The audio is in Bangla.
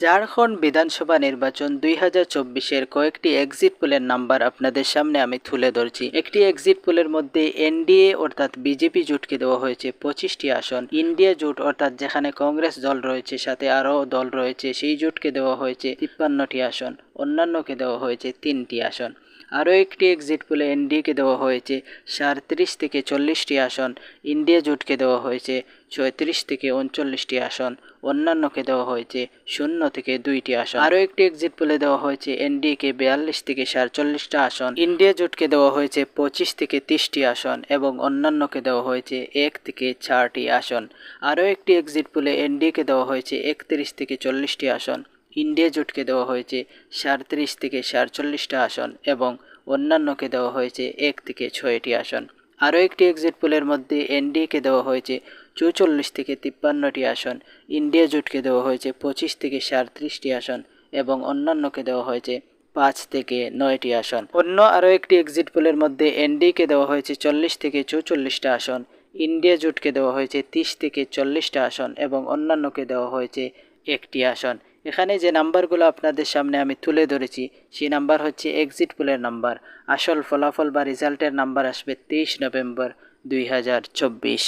ঝাড়খণ্ড বিধানসভা নির্বাচন দুই হাজার চব্বিশের কয়েকটি এক্সিট পোলের নাম্বার আপনাদের সামনে আমি তুলে ধরছি। একটি এক্সিট পোলের মধ্যে এনডিএ অর্থাৎ বিজেপি জুটকে দেওয়া হয়েছে পঁচিশটি আসন। ইন্ডিয়া জোট অর্থাৎ যেখানে কংগ্রেস দল রয়েছে, সাথে আরও দল রয়েছে, সেই জোটকে দেওয়া হয়েছে তিপ্পান্নটি আসন। অন্যান্যকে দেওয়া হয়েছে তিনটি আসন। আরও একটি এক্সিট পোলে এনডিএকে দেওয়া হয়েছে সাঁত্রিশ থেকে চল্লিশটি আসন, ইন্ডিয়া জোটকে দেওয়া হয়েছে ছয়ত্রিশ থেকে উনচল্লিশটি আসন, অন্যান্যকে দেওয়া হয়েছে শূন্য থেকে দুইটি আসন। আরও একটি এক্সিট পোলে দেওয়া হয়েছে এনডিএকে বিয়াল্লিশ থেকে সাতচল্লিশটা আসন, ইন্ডিয়া জোটকে দেওয়া হয়েছে পঁচিশ থেকে তিরিশটি আসন এবং অন্যান্যকে দেওয়া হয়েছে এক থেকে চারটি আসন। আরও একটি এক্সিট পোলে এনডিএকে দেওয়া হয়েছে একত্রিশ থেকে চল্লিশটি আসন। ইন্ডিয়া জোটকে দেওয়া হয়েছে সাঁত্রিশ থেকে সাতচল্লিশটা আসন এবং অন্যান্যকে দেওয়া হয়েছে এক থেকে ছয়টি আসন। আরও একটি এক্সিট পোলের মধ্যে এনডিএকে দেওয়া হয়েছে চৌচল্লিশ থেকে তিপ্পান্নটি আসন, ইন্ডিয়া জোটকে দেওয়া হয়েছে পঁচিশ থেকে সাঁত্রিশটি আসন এবং অন্যান্যকে দেওয়া হয়েছে পাঁচ থেকে নয়টি আসন। অন্য আরও একটি এক্সিট পোলের মধ্যে এনডিকে দেওয়া হয়েছে চল্লিশ থেকে চৌচল্লিশটা আসন, ইন্ডিয়া জোটকে দেওয়া হয়েছে তিরিশ থেকে চল্লিশটা আসন এবং অন্যান্যকে দেওয়া হয়েছে একটি আসন। এখানে যে নাম্বারগুলো আপনাদের সামনে আমি তুলে ধরেছি, সেই নাম্বার হচ্ছে এক্সিট পুলের নাম্বার। আসল ফলাফল বা রেজাল্টের নাম্বার আসবে তেইশ নভেম্বর দুই হাজার চব্বিশ।